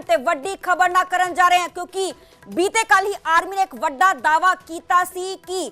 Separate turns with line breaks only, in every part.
ਅਹਿਮ ਤੇ ਵੱਡੀ ਖਬਰ ਨਾ ਕਰਨ ਜਾ ਰਹੇ ਹਾਂ, ਕਿਉਂਕਿ ਬੀਤੇ ਕੱਲ ਹੀ ਆਰਮੀ ਨੇ ਇੱਕ ਵੱਡਾ ਦਾਵਾ ਕੀਤਾ ਸੀ ਕਿ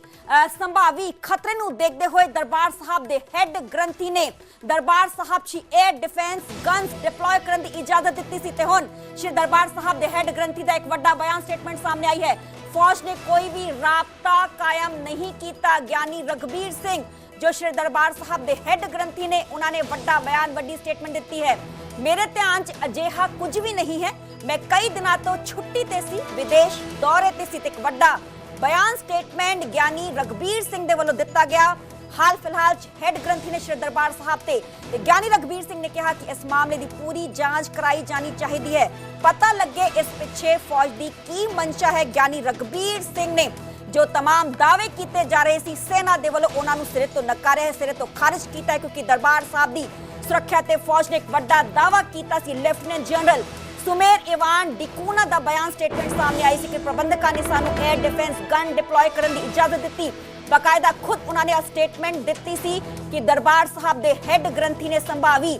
ਸੰਭਾਵੀ ਖਤਰੇ ਨੂੰ ਦੇਖਦੇ ਹੋਏ ਦਰਬਾਰ ਸਾਹਿਬ ਦੇ ਹੈੱਡ ਗ੍ਰੰਥੀ ਨੇ ਦਰਬਾਰ ਸਾਹਿਬ 'ਚ 에ਅਰ ਡਿਫੈਂਸ ਗਨਸ ਡਿਪਲੋਏ ਕਰਨ ਦੀ ਇਜਾਜ਼ਤ ਦਿੱਤੀ ਸੀ। ਤੇ ਹੁਣ ਸ਼੍ਰੀ ਦਰਬਾਰ ਸਾਹਿਬ ਦੇ ਹੈੱਡ ਗ੍ਰੰਥੀ ਦਾ ਇੱਕ ਵੱਡਾ ਬਿਆਨ ਸਟੇਟਮੈਂਟ ਸਾਹਮਣੇ ਆਈ ਹੈ। ਫੌਜ ਨੇ ਕੋਈ ਵੀ ਰਾਬਤਾ ਕਾਇਮ ਨਹੀਂ ਕੀਤਾ। ਗਿਆਨੀ ਰਗਬੀਰ ਸਿੰਘ, ਜੋ ਸ਼੍ਰੀ ਦਰਬਾਰ ਸਾਹਿਬ ਦੇ ਹੈੱਡ ਗ੍ਰੰਥੀ ਨੇ, ਉਹਨਾਂ ਨੇ ਵੱਡਾ ਬਿਆਨ, ਵੱਡੀ ਸਟੇਟਮੈਂਟ ਦਿੱਤੀ ਹੈ। ਮੇਰੇ ਧਿਆਨ 'ਚ ਅਜਿਹਾ ਕੁਝ ਵੀ ਨਹੀਂ ਹੈ ਮੈਂ ਕਈ ਦਿਨਾਂ ਤੋਂ ਛੁੱਟੀ ਤੇ ਸੀ ਵਿਦੇਸ਼ ਦੌਰੇ ਤੇ ਸੀ ਤੇ ਇੱਕ ਵੱਡਾ ਬਿਆਨ ਸਟੇਟਮੈਂਟ ਗਿਆਨੀ ਰਗਬੀਰ ਸਿੰਘ ਦੇ ਵੱਲੋਂ ਦਿੱਤਾ ਗਿਆ ਹਾਲ ਫਿਲਹਾਲ 'ਚ ਹੈੱਡ ਗ੍ਰੰਥੀ ਨੇ ਸ਼੍ਰੀ ਦਰਬਾਰ ਸਾਹਿਬ ਤੇ ਤੇ ਗਿਆਨੀ ਰਗਬੀਰ ਸਿੰਘ ਨੇ ਕਿਹਾ ਕਿ ਇਸ ਮਾਮਲੇ ਦੀ ਪੂਰੀ ਜਾਂਚ ਕਰਾਈ ਜਾਣੀ ਚਾਹੀਦੀ ਹੈ ਪਤਾ ਲੱਗੇ ਇਸ ਪਿੱਛੇ ਫੌਜ ਦੀ ਕੀ ਮਨਸ਼ਾ ਹੈ ਗਿਆਨੀ ਰਗਬੀਰ ਸਿੰਘ ਨੇ ਜੋ तमाम ਦਾਅਵੇ ਕੀਤੇ ਜਾ ਰਹੇ ਸੀ ਸੈਨਾ ਦੇ ਵੱਲੋਂ ਉਹਨਾਂ ਨੂੰ ਸਿਰੇ ਤੋਂ ਨਕਾਰਿਆ ਹੈ ਸਿਰੇ ਤੋਂ ਖਾਰਜ ਕੀਤਾ ਹੈ ਕਿਉਂਕਿ ਦਰਬਾਰ ਸਾਹਿਬ ਦੀ ਸੁਰੱਖਿਆ ਤੇ ਫੌਜ ਨੇ ਇੱਕ ਵੱਡਾ ਦਾਅਵਾ ਕੀਤਾ ਸੀ ਲੈਫਟੀਨੈਂਟ ਜਨਰਲ ਸੁਮੇਰ ਇਵਾਨ ਡਿਕੂਨਾ ਦਾ ਬਿਆਨ ਸਟੇਟਮੈਂਟ ਸਾਹਮਣੇ ਆਈ ਸੀ ਕਿ ਪ੍ਰਬੰਧਕਾਂ ਨੇ ਸਾਨੂੰ 에ਅਰ ਡਿਫੈਂਸ ਗਨ ਡਿਪਲੋਏ ਕਰਨ ਦੀ ਇਜਾਜ਼ਤ ਦਿੱਤੀ। ਬਕਾਇਦਾ ਖੁਦ ਉਹਨਾਂ ਨੇ ਸਟੇਟਮੈਂਟ ਦਿੱਤੀ ਸੀ ਕਿ ਦਰਬਾਰ ਸਾਹਿਬ ਦੇ ਹੈੱਡ ਗ੍ਰੰਥੀ ਨੇ ਸੰਭਾਵੀ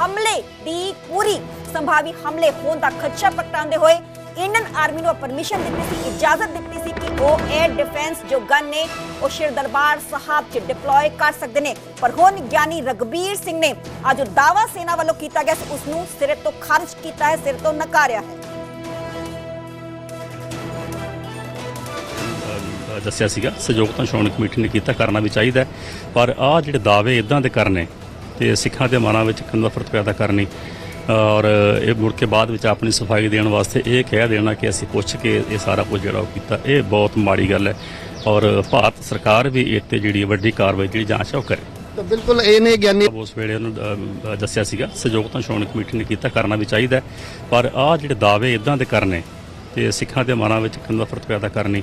ਹਮਲੇ ਦੀ ਪੂਰੀ, ਸੰਭਾਵੀ ਹਮਲੇ ਹੋਣ ਦਾ ਖਦਸ਼ਾ ਪ੍ਰਗਟਾਉਂਦੇ ਹੋਏ ਇੰਡੀਅਨ ਆਰਮੀ ਨੂੰ ਪਰਮਿਸ਼ਨ ਦਿੱਤੀ ਸੀ, ਇਜਾਜ਼ਤ ਦਿੱਤੀ ਸੀ ਕਿ ਉਹ 에ਅਰ ਡਿਫੈਂਸ ਜੋ ਗਨ ਨੇ, ਉਹ ਸ਼ਿਰ ਦਰਬਾਰ ਸਾਹਿਬ 'ਚ ਡਿਪਲੋਏ ਕਰ ਸਕਦੇ ਨੇ। ਪਰ ਹੁਣ ਗਿਆਨੀ ਰਗਬੀਰ ਸਿੰਘ ਨੇ ਅੱਜ ਦਾਵਾ ਸੈਨਾ ਵੱਲੋਂ ਕੀਤਾ ਗਿਆ ਉਸ ਨੂੰ ਸਿਰੇ ਤੋਂ ਖਾਰਜ ਕੀਤਾ ਹੈ, ਸਿਰ ਤੋਂ ਨਕਾਰਿਆ ਹੈ।
ਦੱਸਿਆ ਸੀਗਾ ਸਹਿਯੋਗਤਾ ਸ਼੍ਰੋਮਣੀ ਕਮੇਟੀ ਨੇ ਕੀਤਾ, ਕਰਨਾ ਵੀ ਚਾਹੀਦਾ ਪਰ ਆਹ ਜਿਹੜੇ ਦਾਅਵੇ ਇਦਾਂ ਦੇ ਕਰਨੇ, ਤੇ ਸਿੱਖਾਂ ਦੇ ਮਨਾਂ ਵਿੱਚ ਇੱਕ ਨਫ਼ਰਤ ਪੈਦਾ ਕਰਨੀ ਔਰ ਇਹ ਮੁੜ ਕੇ ਬਾਅਦ ਵਿੱਚ ਆਪਣੀ ਸਫ਼ਾਈ ਦੇਣ ਵਾਸਤੇ ਇਹ ਕਹਿ ਦੇਣਾ ਕਿ ਅਸੀਂ ਪੁੱਛ ਕੇ ਇਹ ਸਾਰਾ ਕੁਝ ਜਿਹੜਾ ਉਹ ਕੀਤਾ। ਇਹ ਬਹੁਤ ਮਾੜੀ ਗੱਲ ਹੈ। ਔਰ ਭਾਰਤ ਸਰਕਾਰ ਵੀ ਇਹ ਤੇ ਜਿਹੜੀ ਵੱਡੀ ਕਾਰਵਾਈ ਜਿਹੜੀ ਜਾਂਚ ਹੈ ਉਹ ਕਰੇ।
ਤਾਂ ਬਿਲਕੁਲ ਇਹ ਨੇ ਗਿਆਨੀ
ਉਸ ਵੇਲੇ ਉਹਨੂੰ ਦੱਸਿਆ ਸੀਗਾ ਸਹਿਯੋਗਤਾ ਸ਼੍ਰੋਮਣੀ ਕਮੇਟੀ ਨੇ ਕੀਤਾ ਕਰਨਾ ਵੀ ਚਾਹੀਦਾ। ਪਰ ਆ ਜਿਹੜੇ ਦਾਅਵੇ ਇਦਾਂ ਦੇ ਕਰਨੇ ਤੇ ਸਿੱਖਾਂ ਦੇ ਮਨਾਂ ਵਿੱਚ ਇੱਕ ਨਫ਼ਰਤ ਪੈਦਾ ਕਰਨੀ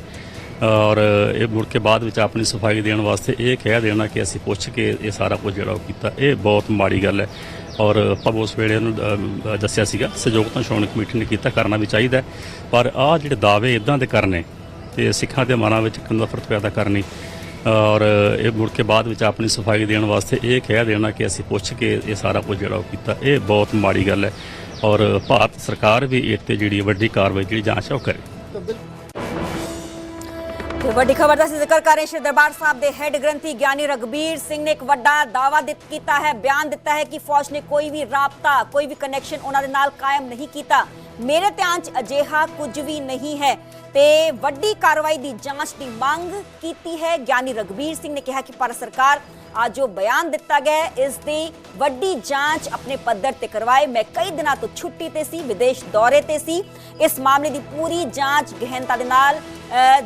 ਔਰ ਇਹ ਮੁੜ ਕੇ ਬਾਅਦ ਵਿੱਚ ਆਪਣੀ ਸਫ਼ਾਈ ਦੇਣ ਵਾਸਤੇ ਇਹ ਕਹਿ ਦੇਣਾ ਕਿ ਅਸੀਂ ਪੁੱਛ ਕੇ ਇਹ ਸਾਰਾ ਕੁਝ ਜਿਹੜਾ ਉਹ ਕੀਤਾ। ਇਹ ਬਹੁਤ ਮਾੜੀ ਗੱਲ ਹੈ। ਔਰ ਆਪਾਂ ਉਸ ਵੇਲੇ ਉਹਨੂੰ ਦੱਸਿਆ ਸੀਗਾ ਸਹਿਯੋਗਤਾ ਸ਼੍ਰੋਮਣੀ ਕਮੇਟੀ ਨੇ ਕੀਤਾ, ਕਰਨਾ ਵੀ ਚਾਹੀਦਾ ਪਰ ਆਹ ਜਿਹੜੇ ਦਾਅਵੇ ਇਦਾਂ ਦੇ ਕਰਨੇ ਤੇ ਸਿੱਖਾਂ ਦੇ ਮਨਾਂ ਵਿੱਚ ਇੱਕ ਨਫ਼ਰਤ ਪੈਦਾ ਕਰਨੀ ਔਰ ਇਹ ਮੁੜ ਕੇ ਬਾਅਦ ਵਿੱਚ ਆਪਣੀ ਸਫ਼ਾਈ ਦੇਣ ਵਾਸਤੇ ਇਹ ਕਹਿ ਦੇਣਾ ਕਿ ਅਸੀਂ ਪੁੱਛ ਕੇ ਇਹ ਸਾਰਾ ਕੁਝ ਜਿਹੜਾ ਉਹ ਕੀਤਾ, ਇਹ ਬਹੁਤ ਮਾੜੀ ਗੱਲ ਹੈ। ਔਰ ਭਾਰਤ ਸਰਕਾਰ ਵੀ ਇਹ ਤੇ ਜਿਹੜੀ ਵੱਡੀ ਕਾਰਵਾਈ, ਜਿਹੜੀ ਜਾਂਚ ਹੈ, ਉਹ ਕਰੇ।
ਤੇ
ਵੱਡੀ ਖਬਰ ਦਾ ਜ਼ਿਕਰ ਕਰ ਰਹੇ ਸ਼੍ਰੀ ਦਰਬਾਰ ਸਾਹਿਬ ਦੇ ਹੈੱਡ ਗ੍ਰੰਥੀ ਗਿਆਨੀ ਰਗਬੀਰ ਸਿੰਘ ਨੇ ਇੱਕ ਵੱਡਾ ਦਾਅਵਾ ਦਿੱਤ ਕੀਤਾ ਹੈ, ਬਿਆਨ ਦਿੱਤਾ ਹੈ ਕਿ ਫੌਜ ਨੇ ਕੋਈ ਵੀ ਰਾਬਤਾ, ਕੋਈ ਵੀ ਕਨੈਕਸ਼ਨ ਉਹਨਾਂ ਦੇ ਨਾਲ ਕਾਇਮ ਨਹੀਂ ਕੀਤਾ। ਮੇਰੇ ਧਿਆਨ 'ਚ ਅਜਿਹਾ ਕੁਝ ਵੀ ਨਹੀਂ ਹੈ ਤੇ ਵੱਡੀ ਕਾਰਵਾਈ ਦੀ ਜਾਂਚ ਦੀ ਮੰਗ ਕੀਤੀ ਹੈ। ਗਿਆਨੀ ਰਗਬੀਰ ਸਿੰਘ ਨੇ ਕਿਹਾ ਕਿ ਭਾਰਤ ਸਰਕਾਰ ਆ ਜੋ ਬਿਆਨ ਦਿੱਤਾ ਗਿਆ ਇਸ ਦੀ ਵੱਡੀ ਜਾਂਚ ਆਪਣੇ ਪੱਧਰ ਤੇ ਕਰਵਾਏ ਮੈਂ ਕਈ ਦਿਨਾਂ ਤੋਂ ਛੁੱਟੀ ਤੇ ਸੀ ਵਿਦੇਸ਼ ਦੌਰੇ ਤੇ ਸੀ ਇਸ ਮਾਮਲੇ ਦੀ ਪੂਰੀ ਜਾਂਚ ਗਹਿਨਤਾ ਦੇ ਨਾਲ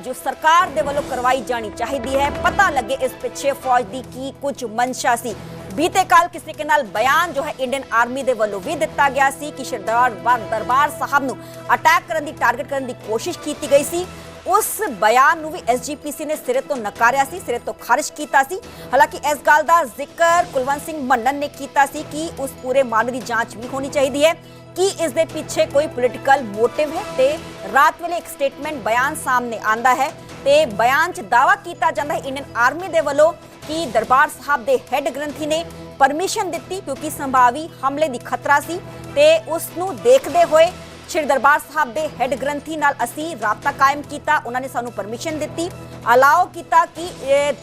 ਜੋ ਸਰਕਾਰ ਦੇ ਵੱਲੋਂ ਕਰਵਾਈ ਜਾਣੀ ਚਾਹੀਦੀ ਹੈ ਪਤਾ ਲੱਗੇ ਇਸ ਪਿੱਛੇ ਫੌਜ ਦੀ ਕੀ ਕੁਝ ਮਨਸ਼ਾ ਸੀ ਬੀਤੇ ਕੱਲ ਕਿਸੇ ਕੇ ਨਾਲ ਬਿਆਨ ਜੋ ਹੈ ਇੰਡੀਅਨ ਆਰਮੀ ਦੇ ਵੱਲੋਂ ਵੀ ਦਿੱਤਾ ਗਿਆ ਸੀ ਕਿ ਸਰਦਾਰ ਦਰਬਾਰ ਸਾਹਿਬ ਨੂੰ ਅਟੈਕ ਕਰਨ ਦੀ ਟਾਰਗੇਟ ਕਰਨ ਦੀ ਕੋਸ਼ਿਸ਼ ਕੀਤੀ ਗਈ ਸੀ ਉਸ ਬਿਆਨ ਨੂੰ ਵੀ ਐਸਜੀਪੀਸੀ ਨੇ ਸਿਰੇ ਤੋਂ ਨਕਾਰਿਆ ਸੀ ਸਿਰੇ ਤੋਂ ਖਾਰਜ ਕੀਤਾ ਸੀ ਹਾਲਾਂਕਿ ਇਸ ਗੱਲ ਦਾ ਜ਼ਿਕਰ ਕੁਲਵੰਤ ਸਿੰਘ ਮੰਨਨ ਨੇ ਕੀਤਾ ਸੀ ਕਿ ਉਸ ਪੂਰੇ ਮਾਮਲੇ ਦੀ ਜਾਂਚ ਵੀ ਹੋਣੀ ਚਾਹੀਦੀ ਹੈ ਕਿ ਇਸ ਦੇ ਪਿੱਛੇ ਕੋਈ ਪੋਲੀਟੀਕਲ ਮੋਟਿਵ ਹੈ ਤੇ ਰਾਤ ਵੇਲੇ ਇੱਕ ਸਟੇਟਮੈਂਟ ਬਿਆਨ ਸਾਹਮਣੇ ਆਂਦਾ ਹੈ ਤੇ ਬਿਆਨ 'ਚ ਦਾਵਾ ਕੀਤਾ ਜਾਂਦਾ ਹੈ ਇੰਡੀਅਨ ਆਰਮੀ ਦੇ ਵੱਲੋਂ ਕਿ ਦਰਬਾਰ ਸਾਹਿਬ ਦੇ ਹੈੱਡ ਗ੍ਰੰਥੀ ਨੇ ਪਰਮਿਸ਼ਨ ਦਿੱਤੀ ਕਿਉਂਕਿ ਸੰਭਾਵੀ ਹਮਲੇ ਦੀ ਖਤਰਾ ਸੀ ਤੇ ਉਸ ਨੂੰ ਦੇਖਦੇ ਹੋਏ ਸ਼੍ਰੀ ਦਰਬਾਰ ਸਾਹਿਬ ਦੇ ਹੈੱਡ ਗ੍ਰੰਥੀ ਨਾਲ ਅਸੀਂ ਰਾਬਤਾ ਕਾਇਮ ਕੀਤਾ, ਉਹਨਾਂ ਨੇ ਸਾਨੂੰ ਪਰਮਿਸ਼ਨ ਦਿੱਤੀ ਅਲਾਓ ਕੀਤਾ ਕਿ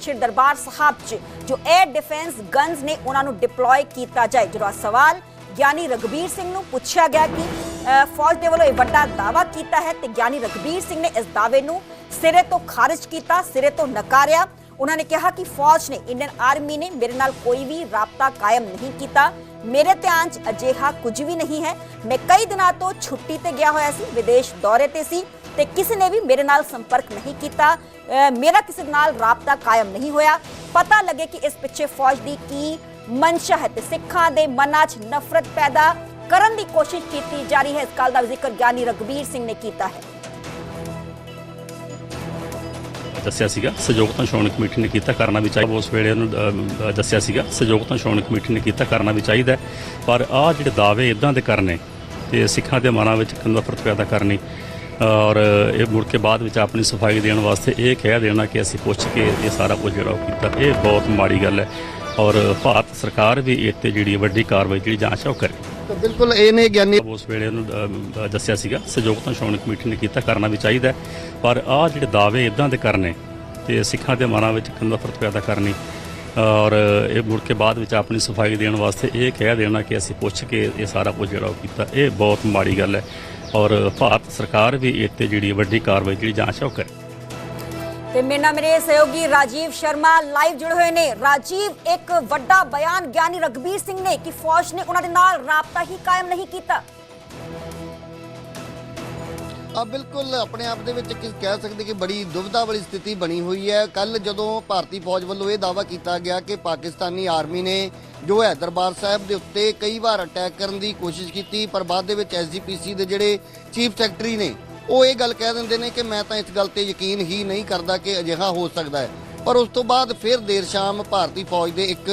ਸ਼੍ਰੀ ਦਰਬਾਰ ਸਾਹਿਬ 'ਚ ਜੋ 에ਅਰ ਡਿਫੈਂਸ ਗਨਸ ਨੇ ਉਹਨਾਂ ਨੂੰ ਡਿਪਲੋਏ ਕੀਤਾ ਜਾਏ। ਜਿਹੜਾ ਸਵਾਲ ਗਿਆਨੀ ਰਗਬੀਰ ਸਿੰਘ ਨੂੰ ਪੁੱਛਿਆ ਗਿਆ ਕਿ ਫੌਜ ਦੇ ਵੱਲੋਂ ਇਹ ਵੱਡਾ ਦਾਵਾ ਕੀਤਾ ਹੈ ਤੇ ਗਿਆਨੀ ਰਗਬੀਰ ਸਿੰਘ ਨੇ ਇਸ ਦਾਅਵੇ ਨੂੰ ਸਿਰੇ ਤੋਂ ਖਾਰਜ ਕੀਤਾ, ਸਿਰੇ ਤੋਂ ਨਕਾਰਿਆ। ਉਹਨਾਂ ਨੇ ਕਿਹਾ ਕਿ ਫੌਜ ਨੇ ਇੰਡੀਅਨ ਆਰਮੀ ਨੇ ਮੇਰੇ ਨਾਲ ਕੋਈ ਵੀ ਰਾਬਤਾ ਕਾਇਮ ਨਹੀਂ ਕੀਤਾ। ਮੇਰੇ ਧਿਆਨ 'ਚ ਅਜਿਹਾ ਕੁਝ ਵੀ ਨਹੀਂ ਹੈ। ਮੈਂ ਕਈ ਦਿਨਾਂ ਤੋਂ ਛੁੱਟੀ ਤੇ ਗਿਆ ਹੋਇਆ ਸੀ ਵਿਦੇਸ਼ ਦੌਰੇ ਤੇ ਸੀ ਤੇ ਕਿਸੇ ਨੇ ਵੀ ਮੇਰੇ ਨਾਲ ਸੰਪਰਕ ਨਹੀਂ ਕੀਤਾ। ਅ, ਮੇਰਾ ਕਿਸੇ ਨਾਲ ਰਾਬਤਾ ਕਾਇਮ ਨਹੀਂ ਹੋਇਆ। ਪਤਾ ਲੱਗੇ ਕਿ ਇਸ ਪਿੱਛੇ ਫੌਜ ਦੀ ਕੀ ਮਨਸ਼ਾ ਹੈ ਤੇ ਸਿੱਖਾਂ ਦੇ ਮਨਾਂ 'ਚ ਨਫ਼ਰਤ ਪੈਦਾ ਕਰਨ ਦੀ ਕੋਸ਼ਿਸ਼ ਕੀਤੀ ਜਾ ਰਹੀ ਹੈ। ਇਸ ਗੱਲ ਦਾ ਜ਼ਿਕਰ ਗਿਆਨੀ ਰਗਬੀਰ ਸਿੰਘ ਨੇ ਕੀਤਾ ਹੈ।
ਦੱਸਿਆ ਸੀਗਾ। ਸਹਿਯੋਗਤਾ ਸ਼੍ਰੋਮਣੀ ਕਮੇਟੀ ਨੇ ਕੀਤਾ, ਕਰਨਾ ਵੀ ਚਾਹੀਦਾ। ਉਸ ਵੇਲੇ ਉਹਨੂੰ ਦੱਸਿਆ ਸੀਗਾ। ਸਹਿਯੋਗਤਾ ਸ਼੍ਰੋਮਣੀ ਕਮੇਟੀ ਨੇ ਕੀਤਾ, ਕਰਨਾ ਵੀ ਚਾਹੀਦਾ ਪਰ ਆਹ ਜਿਹੜੇ ਦਾਅਵੇ ਇਦਾਂ ਦੇ ਕਰਨੇ ਤੇ ਸਿੱਖਾਂ ਦੇ ਮਨਾਂ ਵਿੱਚ ਇੱਕ ਨਫ਼ਰਤ ਪੈਦਾ ਕਰਨੀ ਔਰ ਇਹ ਮੁੜ ਕੇ ਬਾਅਦ ਵਿੱਚ ਆਪਣੀ ਸਫ਼ਾਈ ਦੇਣ ਵਾਸਤੇ ਇਹ ਕਹਿ ਦੇਣਾ ਕਿ ਅਸੀਂ ਪੁੱਛ ਕੇ ਇਹ ਸਾਰਾ ਕੁਝ ਜਿਹੜਾ ਉਹ ਕੀਤਾ, ਇਹ ਬਹੁਤ ਮਾੜੀ ਗੱਲ ਹੈ। ਔਰ ਭਾਰਤ ਸਰਕਾਰ ਵੀ ਇਹ ਤੇ ਜਿਹੜੀ ਵੱਡੀ ਕਾਰਵਾਈ, ਜਿਹੜੀ ਜਾਂਚ ਹੈ, ਉਹ ਕਰੇ।
ਤਾਂ ਬਿਲਕੁਲ ਇਹ ਨੇ ਗਿਆਨੀ
ਉਸ ਵੇਲੇ ਉਹਨੂੰ ਦੱਸਿਆ ਸੀਗਾ ਸਹਿਯੋਗਤਾ ਸ਼੍ਰੋਮਣੀ ਕਮੇਟੀ ਨੇ ਕੀਤਾ, ਕਰਨਾ ਵੀ ਚਾਹੀਦਾ ਪਰ ਆਹ ਜਿਹੜੇ ਦਾਅਵੇ ਇਦਾਂ ਦੇ ਕਰਨੇ ਤੇ ਸਿੱਖਾਂ ਦੇ ਮਨਾਂ ਵਿੱਚ ਨਫ਼ਰਤ ਪੈਦਾ ਕਰਨੀ ਔਰ ਇਹ ਮੁੜ ਕੇ ਬਾਅਦ ਵਿੱਚ ਆਪਣੀ ਸਫ਼ਾਈ ਦੇਣ ਵਾਸਤੇ ਇਹ ਕਹਿ ਦੇਣਾ ਕਿ ਅਸੀਂ ਪੁੱਛ ਕੇ ਇਹ ਸਾਰਾ ਕੁਝ ਜਿਹੜਾ ਉਹ ਕੀਤਾ, ਇਹ ਬਹੁਤ ਮਾੜੀ ਗੱਲ ਹੈ। ਔਰ ਭਾਰਤ ਸਰਕਾਰ ਵੀ ਇਹ ਤੇ ਜਿਹੜੀ ਵੱਡੀ ਕਾਰਵਾਈ, ਜਿਹੜੀ ਜਾਂਚ ਹੈ, ਉਹ ਕਰੇ।
ਤੇ ਮੇਰੇ ਨਾਲ ਮੇਰੇ ਸਹਿਯੋਗੀ ਰਾਜੀਵ ਸ਼ਰਮਾ ਲਾਈਵ ਜੁੜੇ ਹੋਏ ਨੇ। ਰਾਜੀਵ, ਇੱਕ ਵੱਡਾ ਬਿਆਨ ਗਿਆਨੀ ਰਗਬੀਰ ਸਿੰਘ ਨੇ ਕਿ ਫੌਜ ਨੇ ਉਹਨਾਂ ਦੇ ਨਾਲ ਰਾਬਤਾ ਹੀ ਕਾਇਮ ਨਹੀਂ ਕੀਤਾ।
ਆ, ਬਿਲਕੁਲ ਆਪਣੇ ਆਪ ਦੇ ਵਿੱਚ ਕਹਿ ਸਕਦੇ ਕਿ ਬੜੀ ਦੁਵਿਧਾ ਵਾਲੀ ਸਥਿਤੀ ਬਣੀ ਹੋਈ ਹੈ। ਕੱਲ ਜਦੋਂ ਭਾਰਤੀ ਫੌਜ ਵੱਲੋਂ ਇਹ ਦਾਅਵਾ ਕੀਤਾ ਗਿਆ ਕਿ ਪਾਕਿਸਤਾਨੀ ਆਰਮੀ ਨੇ ਜੋ ਹੈ ਦਰਬਾਰ ਸਾਹਿਬ ਦੇ ਉੱਤੇ ਕਈ ਵਾਰ ਅਟੈਕ ਕਰਨ ਦੀ ਕੋਸ਼ਿਸ਼ ਕੀਤੀ, ਪਰ ਬਾਅਦ ਦੇ ਵਿੱਚ ਐਸਜੀਪੀਸੀ ਦੇ ਜਿਹੜੇ ਚੀਫ ਸੈਕਟਰੀ ਨੇ ਉਹ ਇਹ ਗੱਲ ਕਹਿ ਦਿੰਦੇ ਨੇ ਕਿ ਮੈਂ ਤਾਂ ਇਸ ਗੱਲ ਤੇ ਯਕੀਨ ਹੀ ਨਹੀਂ ਕਰਦਾ ਕਿ ਅਜਿਹਾ ਹੋ ਸਕਦਾ ਹੈ। ਪਰ ਉਸ ਤੋਂ ਬਾਅਦ ਫਿਰ ਦੇਰ ਸ਼ਾਮ ਭਾਰਤੀ ਫੌਜ ਦੇ ਇੱਕ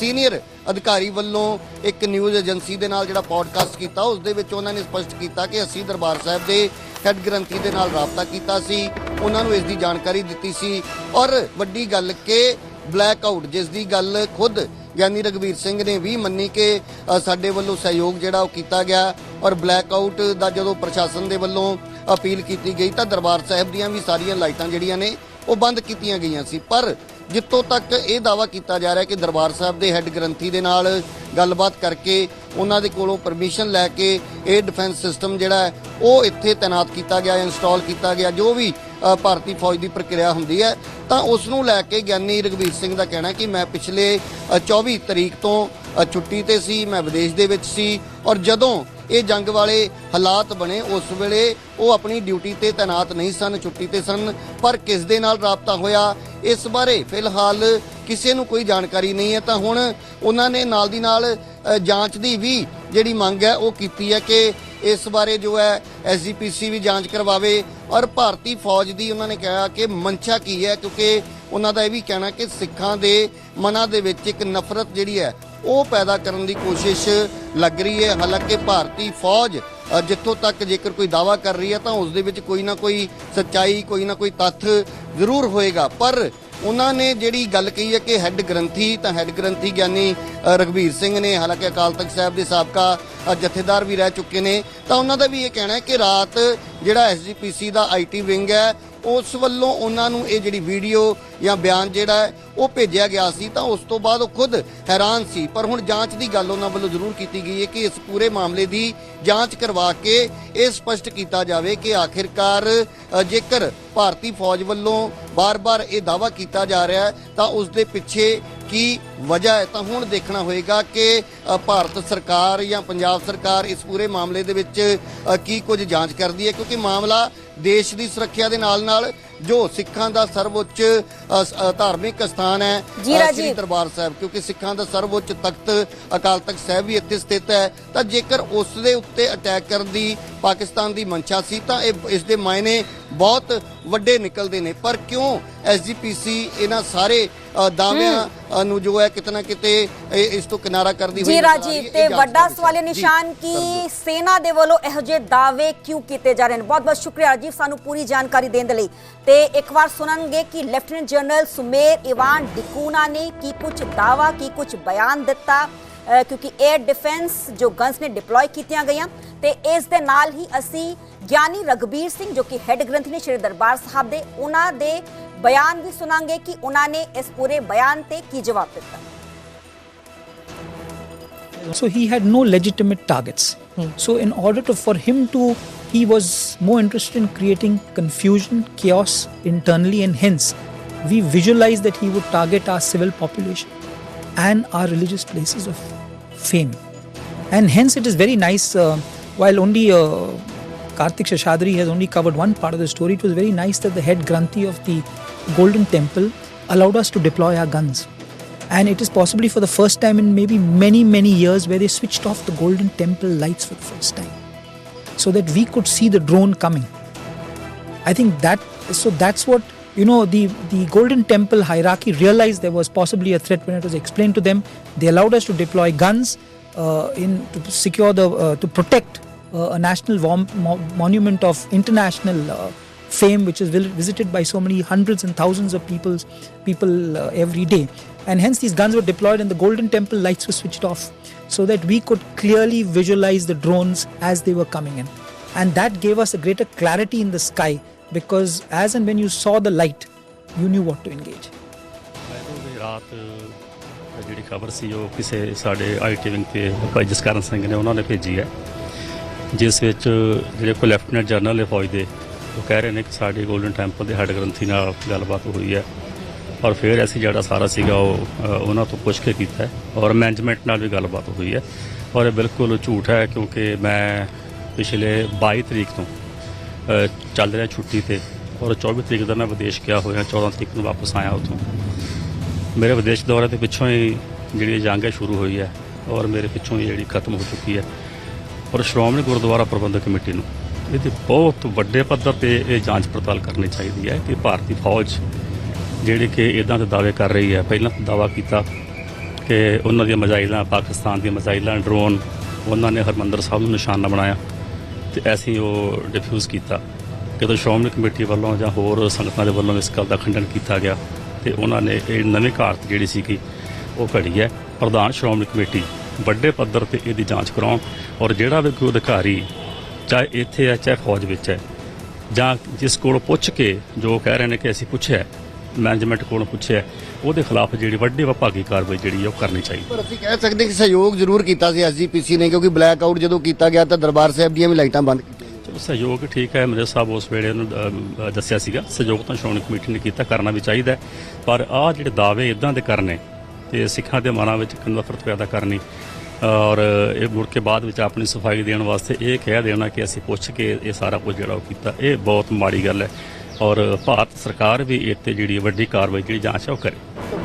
ਸੀਨੀਅਰ ਅਧਿਕਾਰੀ ਵੱਲੋਂ ਇੱਕ ਨਿਊਜ਼ ਏਜੰਸੀ ਦੇ ਨਾਲ ਜਿਹੜਾ ਪੋਡਕਾਸਟ ਕੀਤਾ, ਉਸ ਦੇ ਵਿੱਚ ਉਹਨਾਂ ਨੇ ਸਪਸ਼ਟ ਕੀਤਾ ਕਿ ਅਸੀਂ ਦਰਬਾਰ ਸਾਹਿਬ ਦੇ ਹੈੱਡ ਗ੍ਰੰਥੀ ਦੇ ਨਾਲ ਰਾਬਤਾ ਕੀਤਾ ਸੀ, ਉਹਨਾਂ ਨੂੰ ਇਸ ਦੀ ਜਾਣਕਾਰੀ ਦਿੱਤੀ ਸੀ। ਔਰ ਵੱਡੀ ਗੱਲ ਕਿ ਬਲੈਕ ਆਊਟ ਜਿਸ ਦੀ ਗੱਲ ਖੁਦ ਗਿਆਨੀ ਰਗਵੀਰ ਸਿੰਘ ਨੇ ਵੀ ਮੰਨੀ ਕਿ ਸਾਡੇ ਵੱਲੋਂ ਸਹਿਯੋਗ ਜਿਹੜਾ ਉਹ ਕੀਤਾ ਗਿਆ। ਔਰ ਬਲੈਕ ਆਊਟ ਦਾ ਜਦੋਂ ਪ੍ਰਸ਼ਾਸਨ ਦੇ ਵੱਲੋਂ ਅਪੀਲ ਕੀਤੀ ਗਈ ਤਾਂ ਦਰਬਾਰ ਸਾਹਿਬ ਦੀਆਂ ਵੀ ਸਾਰੀਆਂ ਲਾਈਟਾਂ ਜਿਹੜੀਆਂ ਨੇ ਉਹ ਬੰਦ ਕੀਤੀਆਂ ਗਈਆਂ ਸੀ। ਪਰ ਜਿੱਤੋਂ ਤੱਕ ਇਹ ਦਾਵਾ ਕੀਤਾ ਜਾ ਰਿਹਾ ਕਿ ਦਰਬਾਰ ਸਾਹਿਬ ਦੇ ਹੈੱਡ ਗ੍ਰੰਥੀ ਦੇ ਨਾਲ ਗੱਲਬਾਤ ਕਰਕੇ ਉਹਨਾਂ ਦੇ ਕੋਲੋਂ ਪਰਮਿਸ਼ਨ ਲੈ ਕੇ ਇਹ ਡਿਫੈਂਸ ਸਿਸਟਮ ਜਿਹੜਾ ਹੈ ਉਹ ਇੱਥੇ ਤਾਇਨਾਤ ਕੀਤਾ ਗਿਆ ਇੰਸਟਾਲ ਕੀਤਾ ਗਿਆ ਜੋ ਵੀ ਭਾਰਤੀ ਫੌਜ ਦੀ ਪ੍ਰਕਿਰਿਆ ਹੁੰਦੀ ਹੈ ਤਾਂ ਉਸ ਨੂੰ ਲੈ ਕੇ ਗਿਆਨੀ ਰਗਵੀਰ ਸਿੰਘ ਦਾ ਕਹਿਣਾ ਕਿ ਮੈਂ ਪਿਛਲੇ ਅ, 24 ਤਰੀਕ ਤੋਂ ਛੁੱਟੀ ਤੇ ਸੀ ਮੈਂ ਵਿਦੇਸ਼ ਦੇ ਵਿੱਚ ਸੀ ਔਰ ਜਦੋਂ ਇਹ ਜੰਗ ਵਾਲੇ ਹਾਲਾਤ ਬਣੇ। ਉਸ ਵੇਲੇ ਉਹ ਆਪਣੀ ਡਿਊਟੀ ਤੇ ਤਾਇਨਾਤ ਨਹੀਂ ਸਨ, ਛੁੱਟੀ ਤੇ ਸਨ, ਪਰ ਕਿਸ ਦੇ ਨਾਲ ਰਾਬਤਾ ਹੋਇਆ, ਇਸ ਬਾਰੇ ਫਿਲਹਾਲ ਕਿਸੇ ਨੂੰ ਕੋਈ ਜਾਣਕਾਰੀ ਨਹੀਂ ਹੈ। ਤਾਂ ਹੁਣ ਉਹਨਾਂ ਨੇ ਨਾਲ ਦੀ ਨਾਲ ਜਾਂਚ ਦੀ ਵੀ ਜਿਹੜੀ ਮੰਗ ਹੈ, ਉਹ ਕੀਤੀ ਹੈ ਕਿ ਇਸ ਬਾਰੇ ਜੋ ਹੈ ਐਸਜੀਪੀਸੀ ਵੀ ਜਾਂਚ ਕਰਵਾਵੇ। ਔਰ ਭਾਰਤੀ ਫੌਜ ਦੀ ਉਹਨਾਂ ਨੇ ਕਿਹਾ ਕਿ ਮਨਸ਼ਾ ਕੀ ਹੈ, ਕਿਉਂਕਿ ਉਹਨਾਂ ਦਾ ਇਹ ਵੀ ਕਹਿਣਾ ਕਿ ਸਿੱਖਾਂ ਦੇ ਮਨਾਂ ਦੇ ਵਿੱਚ ਇੱਕ ਨਫ਼ਰਤ ਜਿਹੜੀ ਹੈ ਉਹ ਪੈਦਾ ਕਰਨ ਦੀ ਕੋਸ਼ਿਸ਼ ਲੱਗ ਰਹੀ ਹੈ। ਹਾਲਾਂਕਿ ਭਾਰਤੀ ਫੌਜ ਜਿੱਥੋਂ ਤੱਕ ਜੇਕਰ ਕੋਈ ਦਾਵਾ ਕਰ ਰਹੀ ਹੈ ਤਾਂ ਉਸ ਦੇ ਵਿੱਚ ਕੋਈ ਨਾ ਕੋਈ ਸੱਚਾਈ ਕੋਈ ਨਾ ਕੋਈ ਤੱਥ ਜ਼ਰੂਰ ਹੋਏਗਾ। ਪਰ ਉਹਨਾਂ ਨੇ ਜਿਹੜੀ ਗੱਲ ਕਹੀ ਹੈ ਕਿ ਹੈੱਡ ਗ੍ਰੰਥੀ ਤਾਂ ਹੈੱਡ ਗ੍ਰੰਥੀ ਗਿਆਨੀ ਅ, ਰਘਬੀਰ ਸਿੰਘ ਨੇ ਹਾਲਾਂਕਿ ਅਕਾਲ ਤਖਤ ਸਾਹਿਬ ਦੇ ਸਾਬਕਾ ਜਥੇਦਾਰ ਵੀ ਰਹਿ ਚੁੱਕੇ ਨੇ ਤਾਂ ਉਹਨਾਂ ਦਾ ਵੀ ਇਹ ਕਹਿਣਾ ਹੈ ਕਿ ਰਾਤ ਜਿਹੜਾ ਐਸਜੀਪੀਸੀ ਦਾ ਆਈਟੀ ਵਿੰਗ ਹੈ ਉਸ ਵੱਲੋਂ ਉਹਨਾਂ ਨੂੰ ਇਹ ਜਿਹੜੀ ਵੀਡੀਓ ਜਾਂ ਬਿਆਨ ਜਿਹੜਾ ਹੈ, ਉਹ ਭੇਜਿਆ ਗਿਆ ਸੀ ਤਾਂ ਉਸ ਤੋਂ ਬਾਅਦ ਉਹ ਖੁਦ ਹੈਰਾਨ ਸੀ। ਪਰ ਹੁਣ ਜਾਂਚ ਦੀ ਗੱਲ ਉਹਨਾਂ ਵੱਲੋਂ ਜ਼ਰੂਰ ਕੀਤੀ ਗਈ ਹੈ ਕਿ ਇਸ ਪੂਰੇ ਮਾਮਲੇ ਦੀ ਜਾਂਚ ਕਰਵਾ ਕੇ ਇਹ ਸਪਸ਼ਟ ਕੀਤਾ ਜਾਵੇ ਕਿ ਆਖਿਰਕਾਰ ਜੇਕਰ ਭਾਰਤੀ ਫੌਜ ਵੱਲੋਂ ਬਾਰ-ਬਾਰ ਇਹ ਦਾਵਾ ਕੀਤਾ ਜਾ ਰਿਹਾ ਹੈ, ਤਾਂ ਉਸ ਦੇ ਪਿੱਛੇ ਕੀ ਵਜ੍ਹਾ ਹੈ? ਤਾਂ ਹੁਣ ਦੇਖਣਾ ਹੋਏਗਾ ਕਿ ਭਾਰਤ ਸਰਕਾਰ ਜਾਂ ਪੰਜਾਬ ਸਰਕਾਰ ਇਸ ਪੂਰੇ ਮਾਮਲੇ ਦੇ ਵਿੱਚ ਕੀ ਕੁਝ ਜਾਂਚ ਕਰਦੀ ਹੈ, ਕਿਉਂਕਿ ਮਾਮਲਾ ਦੇਸ਼ ਦੀ ਸੁਰੱਖਿਆ ਦੇ ਨਾਲ-ਨਾਲ ਜੋ ਸਿੱਖਾਂ ਦਾ ਸਰਵਉੱਚ ਧਾਰਮਿਕ ਸਥਾਨ ਹੈ। ਸ੍ਰੀ ਦਰਬਾਰ ਸਾਹਿਬ ਕਿਉਂਕਿ ਸਿੱਖਾਂ ਦਾ ਸਰਵਉੱਚ ਤਖਤ ਅਕਾਲ ਤਖਤ ਸਾਹਿਬ ਵੀ ਇੱਥੇ ਸਥਿਤ ਹੈ ਤਾਂ ਜੇਕਰ ਉਸ ਦੇ ਉੱਤੇ ਅਟੈਕ ਕਰਨ ਦੀ ਪਾਕਿਸਤਾਨ ਦੀ ਮਨਸ਼ਾ ਸੀ ਤਾਂ ਇਹ ਇਸ ਦੇ ਮਾਇਨੇ ਬਹੁਤ ਵੱਡੇ ਨਿਕਲਦੇ ਨੇ ਪਰ ਕਿਉਂ ਐਸਜੀਪੀਸੀ ਇਹਨਾਂ ਸਾਰੇ ਦਾਅਵਿਆਂ ਨੂੰ ਜੋ ਹੈ ਕਿਤਨਾ ਕਿਤੇ ਇਹ- ਇਸ ਤੋਂ ਕਿਨਾਰਾ ਕਰਦੀ ਹੋਈ
ਜੀ ਰਾਜੀਵ। ਤੇ
ਇਹ
ਵੱਡਾ
ਦਾ ਵਿਸ਼ਾ
ਸਵਾਲਿਆ
ਹੈ। ਜੀ,
ਨਿਸ਼ਾਨ ਕਿ ਸੈਨਾ ਦੇ ਵੱਲੋਂ ਇਹੋ ਜਿਹੇ ਦਾਅਵੇ ਕਿਉਂ ਕੀਤੇ ਜਾ ਰਹੇ ਨੇ ਬਹੁਤ ਬਹੁਤ ਸ਼ੁਕਰੀਆ ਰਾਜੀਵ ਸਾਨੂੰ ਪੂਰੀ ਜਾਣਕਾਰੀ ਦੇਣ ਦੇ ਲਈ ਤੇ ਇੱਕ ਵਾਰ ਸੁਣਨਗੇ ਕਿ ਲੈਫਟੀਨੈਂਟ ਜਨਰਲ ਸੁਮੇਰ ਇਵਾਨ ਡਿਕੂਨਾ ਨੇ ਕੀ ਕੁਝ ਦਾਵਾ ਕੀ ਕੁਝ ਬਿਆਨ ਦਿੱਤਾ ਕਿਉਂਕਿ 에ਅਰ ਡਿਫੈਂਸ ਜੋ ਗਨਸ ਨੇ ਡਿਪਲੋਏ ਕੀਤੀਆਂ ਗਈਆਂ ਤੇ ਇਸ ਦੇ ਨਾਲ ਹੀ ਅਸੀਂ ਗਿਆਨੀ ਰਗਬੀਰ ਸਿੰਘ ਜੋ ਕਿ ਹੈੱਡ ਗ੍ਰੰਥੀ ਨੇ ਸ਼੍ਰੀ ਦਰਬਾਰ ਸਾਹਿਬ ਦੇ ਉਹਨਾਂ ਦੇ ਬਿਆਨ ਵੀ ਸੁਣਾਂਗੇ ਕਿ ਉਹਨਾਂ ਨੇ ਇਸ ਪੂਰੇ ਬਿਆਨ ਤੇ ਕੀ ਜਵਾਬ ਦਿੱਤਾ
So he had no legitimate targets. So in order to for him to he was more interested in creating confusion, chaos internally, and hence we visualize that he would target our civil population and our religious places of fame. And hence it is very nice. Uh, while only uh, Kartik Shashadri has only covered one part of the story, it was very nice that the head Granthi of the Golden Temple allowed us to deploy our guns. And it is possibly for the first time in maybe many many years where they switched off the golden temple lights for the first time so that we could see the drone coming. I think that so that's what you know the the golden temple hierarchy realized there was possibly a threat when it was explained to them. They allowed us to deploy guns uh, in to secure the uh, to protect a national vom- mo- monument of international uh, fame which is vil- visited by so many hundreds and thousands of people people uh, every day and hence these guns were deployed and the golden temple lights were switched off so that we could clearly visualize the drones as they were coming in and that gave us a greater clarity in the sky because as and when you saw the light you knew what to engage
ਮੈਨੂੰ ਵੀ ਰਾਤ ਜਿਹੜੀ ਖਬਰ ਸੀ ਉਹ ਕਿਸੇ ਸਾਡੇ IT wing ਤੇ ਭਾਈ ਜਸਕਰਨ ਸਿੰਘ ਨੇ ਉਹਨਾਂ ਨੇ ਭੇਜੀ ਹੈ ਜਿਸ ਵਿੱਚ ਜਿਹੜੇ ਕੋ ਲੈਫਟੀਨੈਂਟ ਜਨਰਲ ਹੈ ਫੌਜ ਦੇ, ਉਹ ਕਹਿ ਰਹੇ ਨੇ ਕਿ ਸਾਡੇ 골ਡਨ ਟੈਂਪਲ ਦੇ ਹੈੱਡ ਗ੍ਰੰਥੀ ਨਾਲ ਗੱਲਬਾਤ ਹੋਈ ਹੈ। ਔਰ ਫਿਰ ਅਸੀਂ ਜਿਹੜਾ ਸਾਰਾ ਸੀਗਾ ਉਹ ਉਹਨਾਂ ਤੋਂ ਪੁੱਛ ਕੇ ਕੀਤਾ ਔਰ ਮੈਨੇਜਮੈਂਟ ਨਾਲ ਵੀ ਗੱਲਬਾਤ ਹੋਈ ਹੈ। ਔਰ ਇਹ ਬਿਲਕੁਲ ਝੂਠ ਹੈ ਕਿਉਂਕਿ ਮੈਂ ਪਿਛਲੇ 22 ਤਰੀਕ ਤੋਂ ਚੱਲ ਰਿਹਾ ਛੁੱਟੀ ਤੇ ਔਰ 24 ਤਰੀਕ ਦਾ ਮੈਂ ਵਿਦੇਸ਼ ਗਿਆ ਹੋਇਆ 14 ਤਰੀਕ ਨੂੰ ਵਾਪਸ ਆਇਆ ਉੱਥੋਂ। ਮੇਰੇ ਵਿਦੇਸ਼ ਦੌਰੇ ਦੇ ਪਿੱਛੋਂ ਹੀ ਜਿਹੜੀ ਇਹ ਜੰਗ ਹੈ ਸ਼ੁਰੂ ਹੋਈ ਹੈ ਔਰ ਮੇਰੇ ਪਿੱਛੋਂ ਹੀ ਜਿਹੜੀ ਖਤਮ ਹੋ ਚੁੱਕੀ ਹੈ। ਔਰ ਸ਼੍ਰੋਮਣੀ ਗੁਰਦੁਆਰਾ ਪ੍ਰਬੰਧਕ ਕਮੇਟੀ ਨੂੰ ਇਹਦੀ ਬਹੁਤ ਵੱਡੇ ਪੱਧਰ ਤੇ ਇਹ ਜਾਂਚ ਪੜਤਾਲ ਕਰਨੀ ਚਾਹੀਦੀ ਹੈ ਕਿ ਭਾਰਤੀ ਫੌਜ ਜਿਹੜੇ ਕਿ ਇਦਾਂ ਦੇ ਦਾਅਵੇ ਕਰ ਰਹੀ ਹੈ, ਪਹਿਲਾਂ ਦਾਅਵਾ ਕੀਤਾ ਕਿ ਉਹਨਾਂ ਦੀਆਂ ਮਜ਼ਾਈਲਾਂ ਪਾਕਿਸਤਾਨ ਦੀਆਂ ਮਜ਼ਾਈਲਾਂ ਡਰੋਨ, ਉਹਨਾਂ ਨੇ ਹਰਮੰਦਰ ਸਾਹਿਬ ਨੂੰ ਨਿਸ਼ਾਨਾ ਬਣਾਇਆ ਤੇ ਅਸੀਂ ਉਹ ਡਿਫਿਊਜ਼ ਕੀਤਾ। ਜਦੋਂ ਸ਼੍ਰੋਮਣੀ ਕਮੇਟੀ ਵੱਲੋਂ ਜਾਂ ਹੋਰ ਸੰਗਤਾਂ ਦੇ ਵੱਲੋਂ ਇਸ ਗੱਲ ਦਾ ਖੰਡਨ ਕੀਤਾ ਗਿਆ ਤੇ ਉਹਨਾਂ ਨੇ ਇਹ ਨਵੀਂ ਘਾਟ ਜਿਹੜੀ ਸੀਗੀ ਉਹ ਘੜੀ ਹੈ। ਪ੍ਰਧਾਨ ਸ਼੍ਰੋਮਣੀ ਕਮੇਟੀ ਵੱਡੇ ਪੱਧਰ ਤੇ ਇਹਦੀ ਜਾਂਚ ਕਰਾਉਣ ਔਰ ਜਿਹੜਾ ਵੀ ਕੋਈ ਅਧਿਕਾਰੀ ਚਾਹੇ ਇੱਥੇ ਹੈ ਚਾਹੇ ਫੌਜ ਵਿੱਚ ਹੈ ਜਾਂ ਜਿਸ ਕੋਲੋਂ ਪੁੱਛ ਕੇ ਜੋ ਕਹਿ ਰਹੇ ਨੇ ਕਿ ਅਸੀਂ ਪੁੱਛਿਆ ਮੈਨੇਜਮੈਂਟ ਕੋਲੋਂ ਪੁੱਛਿਆ ਉਹਦੇ ਖਿਲਾਫ ਜਿਹੜੀ ਵੱਡੀ ਵਿਭਾਗੀ ਕਾਰਵਾਈ ਜਿਹੜੀ ਉਹ ਕਰਨੀ ਚਾਹੀਦੀ
ਪਰ ਅਸੀਂ ਕਹਿ ਸਕਦੇ ਕਿ ਸਹਿਯੋਗ ਜ਼ਰੂਰ ਕੀਤਾ ਸੀ ਐਸਜੀਪੀਸੀ ਨੇ ਕਿਉਂਕਿ ਬਲੈਕ ਆਊਟ ਜਦੋਂ ਕੀਤਾ ਗਿਆ ਤਾਂ ਦਰਬਾਰ ਸਾਹਿਬ ਦੀਆਂ ਵੀ ਲਾਈਟਾਂ ਬੰਦ ਕੀਤੀਆਂ।
ਚਲੋ ਸਹਿਯੋਗ ਠੀਕ ਹੈ ਮੇਰੇ ਸਾਹਿਬ ਉਸ ਵੇਲੇ ਉਹਨੂੰ ਦੱਸਿਆ ਸੀਗਾ ਸਹਿਯੋਗ ਤਾਂ ਸ਼੍ਰੋਮਣੀ ਕਮੇਟੀ ਨੇ ਕੀਤਾ ਕਰਨਾ ਵੀ ਚਾਹੀਦਾ। ਪਰ ਆਹ ਜਿਹੜੇ ਦਾਅਵੇ ਇਦਾਂ ਦੇ ਕਰਨੇ ਤੇ ਸਿੱਖਾਂ ਦੇ ਮਨਾਂ ਵਿੱਚ ਨਫ਼ਰਤ ਪੈਦਾ ਕਰਨੀ। ਔਰ ਇਹ ਮੁੜ ਕੇ ਬਾਅਦ ਵਿੱਚ ਆਪਣੀ ਸਫ਼ਾਈ ਦੇਣ ਵਾਸਤੇ ਇਹ ਕਹਿ ਦੇਣਾ ਕਿ ਅਸੀਂ ਪੁੱਛ ਕੇ ਇਹ ਸਾਰਾ ਕੁਝ ਜਿਹੜਾ ਉਹ ਕੀਤਾ। ਇਹ ਬਹੁਤ ਮਾੜੀ ਗੱਲ ਹੈ। ਔਰ ਭਾਰਤ ਸਰਕਾਰ ਵੀ ਇਹ ਤੇ ਜਿਹੜੀ ਵੱਡੀ ਕਾਰਵਾਈ ਜਿਹੜੀ ਜਾਂਚ ਹੈ ਉਹ ਕਰੇ।